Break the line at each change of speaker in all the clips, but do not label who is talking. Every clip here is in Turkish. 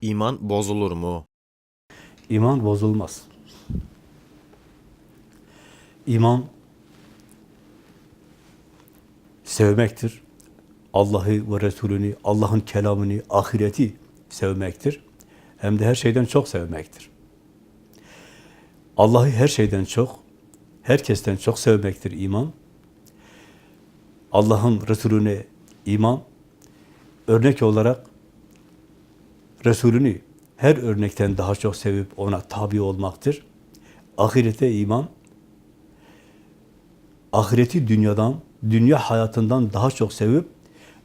İman bozulur mu?
İman bozulmaz. İman sevmektir. Allah'ı ve Resulünü, Allah'ın kelamını, ahireti sevmektir. Hem de her şeyden çok sevmektir. Allah'ı her şeyden çok, herkesten çok sevmektir iman. Allah'ın Resulüne iman, örnek olarak Resulünü her örnekten daha çok sevip ona tabi olmaktır. Ahirete iman, ahireti dünyadan, dünya hayatından daha çok sevip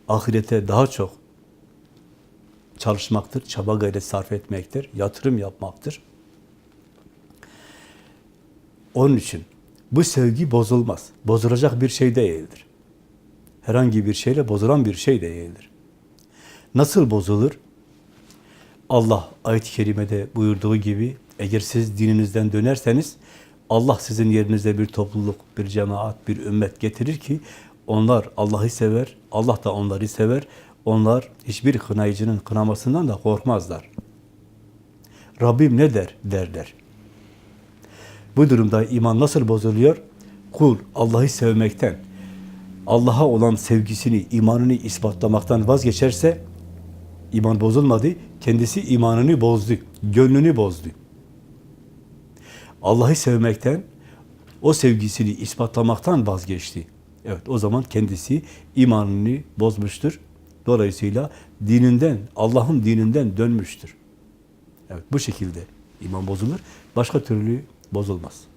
ahirete daha çok çalışmaktır, çaba gayret sarf etmektir, yatırım yapmaktır. Onun için bu sevgi bozulmaz. Bozulacak bir şey değildir. Herhangi bir şeyle bozulan bir şey değildir. Nasıl bozulur? Allah ayet-i kerimede buyurduğu gibi eğer siz dininizden dönerseniz Allah sizin yerinize bir topluluk, bir cemaat, bir ümmet getirir ki onlar Allah'ı sever, Allah da onları sever. Onlar hiçbir kınayıcının kınamasından da korkmazlar. Rabbim ne der derler. Bu durumda iman nasıl bozuluyor? Kul Allah'ı sevmekten, Allah'a olan sevgisini, imanını ispatlamaktan vazgeçerse iman bozulmadı, kendisi imanını bozdu, gönlünü bozdu. Allah'ı sevmekten, o sevgisini ispatlamaktan vazgeçti. Evet, o zaman kendisi imanını bozmuştur. Dolayısıyla dininden, Allah'ın dininden dönmüştür. Evet, bu şekilde iman bozulur. Başka türlü bozulmaz.